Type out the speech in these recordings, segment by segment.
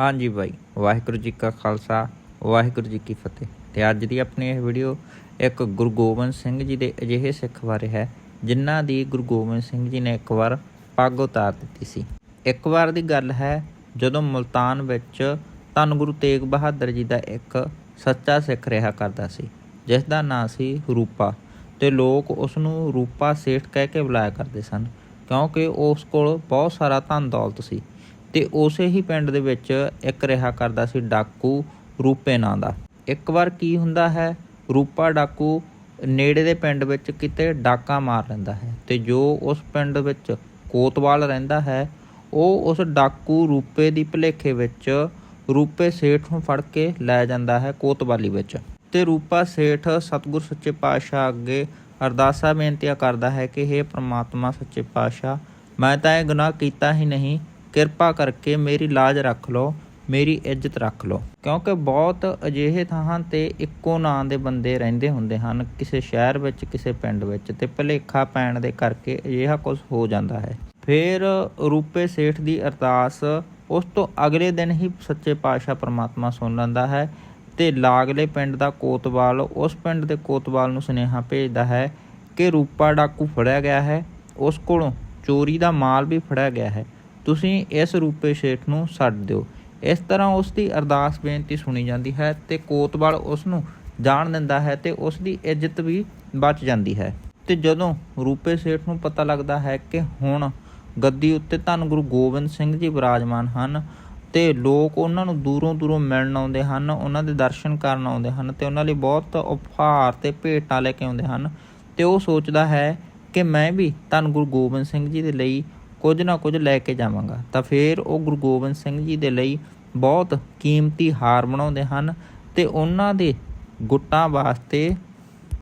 ਹਾਂਜੀ ਬਾਈ, ਵਾਹਿਗੁਰੂ ਜੀ ਕਾ ਖਾਲਸਾ, ਵਾਹਿਗੁਰੂ ਜੀ ਕੀ ਫਤਿਹ। ਤੇ ਅੱਜ ਦੀ ਆਪਣੀ ਇਹ ਵੀਡੀਓ ਇੱਕ ਗੁਰੂ ਗੋਬਿੰਦ ਸਿੰਘ ਜੀ ਦੇ ਅਜਿਹੇ ਸਿੱਖ ਬਾਰੇ ਹੈ, ਜਿਨ੍ਹਾਂ ਦੀ ਗੁਰੂ ਗੋਬਿੰਦ ਸਿੰਘ ਜੀ ਨੇ ਇੱਕ ਵਾਰ ਪੱਗ ਉਤਾਰ ਦਿੱਤੀ ਸੀ। ਇੱਕ ਵਾਰ ਦੀ ਗੱਲ ਹੈ, ਜਦੋਂ ਮੁਲਤਾਨ ਵਿੱਚ ਧੰਨ ਗੁਰੂ ਤੇਗ ਬਹਾਦਰ ਜੀ ਦਾ ਇੱਕ ਸੱਚਾ ਸਿੱਖ ਰਿਹਾ ਕਰਦਾ ਸੀ, ਜਿਸ ਦਾ ਨਾਂ ਸੀ ਰੂਪਾ। ਤੇ ਲੋਕ ਉਸ ਨੂੰ ਰੂਪਾ ਸੇਠ ਕਹਿ ਕੇ ਬੁਲਾਇਆ ਕਰਦੇ ਸਨ, ਕਿਉਂਕਿ ਉਸ ਕੋਲ ਬਹੁਤ ਸਾਰਾ ਧਨ ਦੌਲਤ ਸੀ। ਤੇ ਉਸੇ ਹੀ ਪਿੰਡ ਦੇ ਵਿੱਚ ਇੱਕ ਰਿਹਾ ਕਰਦਾ ਸੀ ਡਾਕੂ ਰੂਪੇ ਨਾਂ ਦਾ। ਇੱਕ ਵਾਰ ਕੀ ਹੁੰਦਾ ਹੈ, ਰੂਪਾ ਡਾਕੂ ਨੇੜੇ ਦੇ ਪਿੰਡ ਵਿੱਚ ਕਿਤੇ ਡਾਕਾ ਮਾਰ ਲੈਂਦਾ ਹੈ ਤੇ ਜੋ ਉਸ ਪਿੰਡ ਵਿੱਚ ਕੋਤਵਾਲ ਰਹਿੰਦਾ ਹੈ, ਉਹ ਉਸ ਡਾਕੂ ਰੂਪੇ ਦੀ ਭਲੇਖੇ ਵਿੱਚ ਰੂਪੇ ਸੇਠ ਨੂੰ ਫੜ ਕੇ ਲੈ ਜਾਂਦਾ ਹੈ ਕੋਤਵਾਲੀ ਵਿੱਚ ਤੇ ਰੂਪਾ ਸੇਠ ਸਤਿਗੁਰ ਸੱਚੇ ਪਾਤਸ਼ਾਹ ਅੱਗੇ ਅਰਦਾਸਾਂ ਬੇਨਤੀਆਂ ਕਰਦਾ ਹੈ ਕਿ हे ਪ੍ਰਮਾਤਮਾ ਸੱਚੇ ਪਾਤਸ਼ਾਹ, ਮੈਂ ਤਾਂ ਇਹ ਗੁਨਾਹ ਕੀਤਾ ਹੀ ਨਹੀਂ ਕਿਰਪਾ ਕਰਕੇ ਮੇਰੀ ਲਾਜ ਰੱਖ ਲਓ, ਮੇਰੀ ਇੱਜ਼ਤ ਰੱਖ ਲਓ। ਕਿਉਂਕਿ ਬਹੁਤ ਅਜਿਹੇ ਥਾਂ ਤੇ ਇੱਕੋ ਨਾਂ ਦੇ ਬੰਦੇ ਰਹਿੰਦੇ ਹੁੰਦੇ ਹਨ, ਕਿਸੇ ਸ਼ਹਿਰ ਵਿੱਚ, ਕਿਸੇ ਪਿੰਡ ਵਿੱਚ ਤੇ ਭਲੇਖਾ ਪੈਣ ਦੇ ਕਰਕੇ ਅਜਿਹਾ ਕੁਝ ਹੋ ਜਾਂਦਾ ਹੈ। ਫਿਰ ਰੂਪੇ ਸੇਠ ਦੀ ਅਰਦਾਸ ਉਸ ਤੋਂ ਅਗਲੇ ਦਿਨ ਹੀ ਸੱਚੇ ਪਾਤਸ਼ਾਹ ਪ੍ਰਮਾਤਮਾ ਸੁਣ ਲੈਂਦਾ ਹੈ ਤੇ ਲਾਗਲੇ ਪਿੰਡ ਦਾ ਕੋਤਵਾਲ ਉਸ ਪਿੰਡ ਦੇ ਕੋਤਵਾਲ ਨੂੰ ਸੁਨੇਹਾ ਭੇਜਦਾ ਹੈ ਕਿ ਰੂਪਾ ਡਾਕੂ ਫੜਿਆ ਗਿਆ ਹੈ, ਉਸ ਕੋਲੋਂ ਚੋਰੀ ਦਾ ਮਾਲ ਵੀ ਫੜਿਆ ਗਿਆ ਹੈ। ਤੁਸੀਂ ਇਸ ਰੂਪੇ ਸ਼ੇਠ ਨੂੰ ਛੱਡ ਦਿਓ। ਇਸ ਤਰ੍ਹਾਂ ਉਸ ਦੀ ਅਰਦਾਸ ਬੇਨਤੀ ਸੁਣੀ ਜਾਂਦੀ ਹੈ ਤੇ ਕੋਤਵਾਲ ਉਸ ਨੂੰ ਜਾਣ ਦਿੰਦਾ ਹੈ ਤੇ ਉਸ ਦੀ ਇੱਜ਼ਤ ਵੀ ਬਚ ਜਾਂਦੀ ਹੈ। ਤੇ ਜਦੋਂ ਰੂਪੇ ਸੇਠ ਨੂੰ ਪਤਾ ਲੱਗਦਾ ਹੈ ਕਿ ਹੁਣ ਗੱਦੀ ਉੱਤੇ ਧੰਨ ਗੁਰੂ ਗੋਬਿੰਦ ਸਿੰਘ ਜੀ ਵਿਰਾਜਮਾਨ ਹਨ ਤੇ ਲੋਕ ਉਹਨਾਂ ਨੂੰ ਦੂਰੋਂ ਦੂਰੋਂ ਮਿਲਣ ਆਉਂਦੇ ਹਨ, ਉਹਨਾਂ ਦੇ ਦਰਸ਼ਨ ਕਰਨ ਆਉਂਦੇ ਹਨ ਤੇ ਉਹਨਾਂ ਲਈ ਬਹੁਤ ਉਪਹਾਰ ਤੇ ਭੇਟਾਂ ਲੈ ਕੇ ਆਉਂਦੇ ਹਨ, ਤੇ ਉਹ ਸੋਚਦਾ ਹੈ ਕਿ ਮੈਂ ਵੀ ਧੰਨ ਗੁਰੂ ਗੋਬਿੰਦ ਸਿੰਘ ਜੀ ਦੇ ਲਈ ਕੁਝ ਨਾ ਕੁਝ ਲੈ ਕੇ ਜਾਵਾਂਗਾ। ਤਾਂ ਫਿਰ ਉਹ ਗੁਰੂ ਗੋਬਿੰਦ ਸਿੰਘ ਜੀ ਦੇ ਲਈ ਬਹੁਤ ਕੀਮਤੀ ਹਾਰ ਬਣਾਉਂਦੇ ਹਨ ਤੇ ਉਹਨਾਂ ਦੇ ਗੁੱਟਾਂ ਵਾਸਤੇ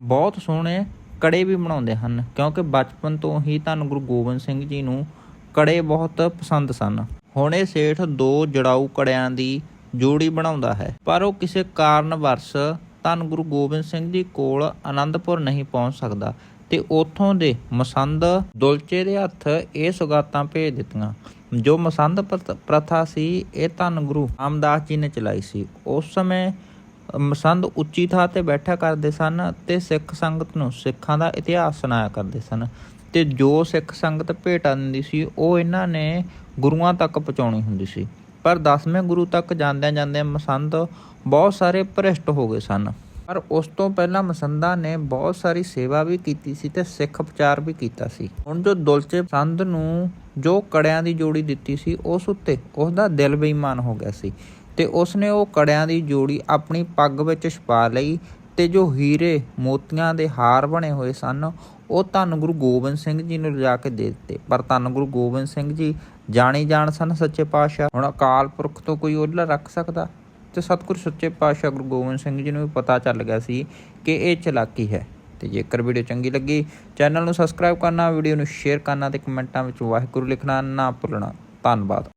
ਬਹੁਤ ਸੋਹਣੇ ਕੜੇ ਵੀ ਬਣਾਉਂਦੇ ਹਨ, ਕਿਉਂਕਿ ਬਚਪਨ ਤੋਂ ਹੀ ਧੰਨ ਗੁਰੂ ਗੋਬਿੰਦ ਸਿੰਘ ਜੀ ਨੂੰ ਕੜੇ ਬਹੁਤ ਪਸੰਦ ਸਨ। ਹੁਣ ਇਹ ਸੇਠ ਦੋ ਜੜਾਊ ਕੜਿਆਂ ਦੀ ਜੋੜੀ ਬਣਾਉਂਦਾ ਹੈ। ਪਰ ਉਹ ਕਿਸੇ ਕਾਰਨ ਵਰਸ ਧੰਨ ਗੁਰੂ ਗੋਬਿੰਦ ਸਿੰਘ ਜੀ ਕੋਲ ਆਨੰਦਪੁਰ ਨਹੀਂ ਪਹੁੰਚ ਸਕਦਾ। ਤੇ ਉਥੋਂ ਦੇ ਮਸੰਦ ਦੁਲਚੇ ਦੇ ਹੱਥ ਇਹ ਸੁਗਾਤਾਂ ਭੇਜ ਦਿੱਤੀਆਂ। ਜੋ ਮਸੰਦ ਪ੍ਰਥ- ਪ੍ਰਥਾ ਸੀ, ਇਹ ਧੰਨ ਗੁਰੂ ਰਾਮਦਾਸ ਜੀ ਨੇ ਚਲਾਈ ਸੀ। ਉਸ ਸਮੇਂ ਮਸੰਦ ਉੱਚੀ ਥਾਂ ਤੇ ਬੈਠਾ ਕਰਦੇ ਸਨ ਤੇ ਸਿੱਖ ਸੰਗਤ ਨੂੰ ਸਿੱਖਾਂ ਦਾ ਇਤਿਹਾਸ ਸੁਣਾਇਆ ਕਰਦੇ ਸਨ। ਤੇ ਜੋ ਸਿੱਖ ਸੰਗਤ ਭੇਟਾ ਦਿੰਦੀ ਸੀ, ਉਹ ਇਹਨਾਂ ਨੇ ਗੁਰੂਆਂ ਤੱਕ ਪਹੁੰਚਾਉਣੀ ਹੁੰਦੀ ਸੀ। ਪਰ ਦਸਵੇਂ ਗੁਰੂ ਤੱਕ ਜਾਂਦਿਆਂ ਜਾਂਦਿਆਂ ਮਸੰਦ ਬਹੁਤ ਸਾਰੇ ਭ੍ਰਿਸ਼ਟ ਹੋ ਗਏ ਸਨ। ਪਰ ਉਸ ਤੋਂ ਪਹਿਲਾਂ ਮਸੰਦਾ ਨੇ ਬਹੁਤ ਸਾਰੀ ਸੇਵਾ ਵੀ ਕੀਤੀ ਸੀ ਤੇ ਸਿੱਖ ਪ੍ਰਚਾਰ ਵੀ ਕੀਤਾ ਸੀ। ਹੁਣ ਜੋ ਦੁਲਚੇ ਸੰਦ ਨੂੰ ਜੋ ਕੜਿਆਂ ਦੀ ਜੋੜੀ ਦਿੱਤੀ ਸੀ, ਉਸ ਉੱਤੇ ਉਸ ਦਾ ਦਿਲ ਬੇਈਮਾਨ ਹੋ ਗਿਆ ਸੀ ਤੇ ਉਸ ਨੇ ਉਹ ਕੜਿਆਂ ਦੀ ਜੋੜੀ ਆਪਣੀ ਪੱਗ ਵਿੱਚ ਛਪਾ ਲਈ ਤੇ ਜੋ ਹੀਰੇ ਮੋਤੀਆਂ ਦੇ ਹਾਰ ਬਣੇ ਹੋਏ ਸਨ, ਉਹ ਧੰਨ ਗੁਰੂ ਗੋਬਿੰਦ ਸਿੰਘ ਜੀ ਨੂੰ ਲਿਜਾ ਕੇ ਦੇ ਦਿੱਤੇ। ਪਰ ਧੰਨ ਗੁਰੂ ਗੋਬਿੰਦ ਸਿੰਘ ਜੀ ਜਾਣੇ ਜਾਣ ਸਨ ਸੱਚੇ ਪਾਤਸ਼ਾਹ। ਹੁਣ ਅਕਾਲ ਪੁਰਖ ਤੋਂ ਕੋਈ ਓਹਲਾ ਰੱਖ ਸਕਦਾ? ਤੇ ਸਤਿਗੁਰ ਸੱਚੇ ਪਾਤਸ਼ਾਹ ਗੁਰੂ ਗੋਬਿੰਦ ਸਿੰਘ ਜੀ ਨੂੰ ਵੀ ਪਤਾ ਚੱਲ ਗਿਆ ਸੀ ਕਿ ਇਹ ਚਲਾਕੀ ਹੈ। ਤੇ ਜੇਕਰ ਵੀਡੀਓ ਚੰਗੀ ਲੱਗੀ, ਚੈਨਲ ਨੂੰ ਸਬਸਕ੍ਰਾਈਬ ਕਰਨਾ, ਵੀਡੀਓ ਨੂੰ ਸ਼ੇਅਰ ਕਰਨਾ ਤੇ ਕਮੈਂਟਾਂ ਵਿੱਚ ਵਾਹਿਗੁਰੂ ਲਿਖਣਾ ਨਾ ਭੁੱਲਣਾ। ਧੰਨਵਾਦ।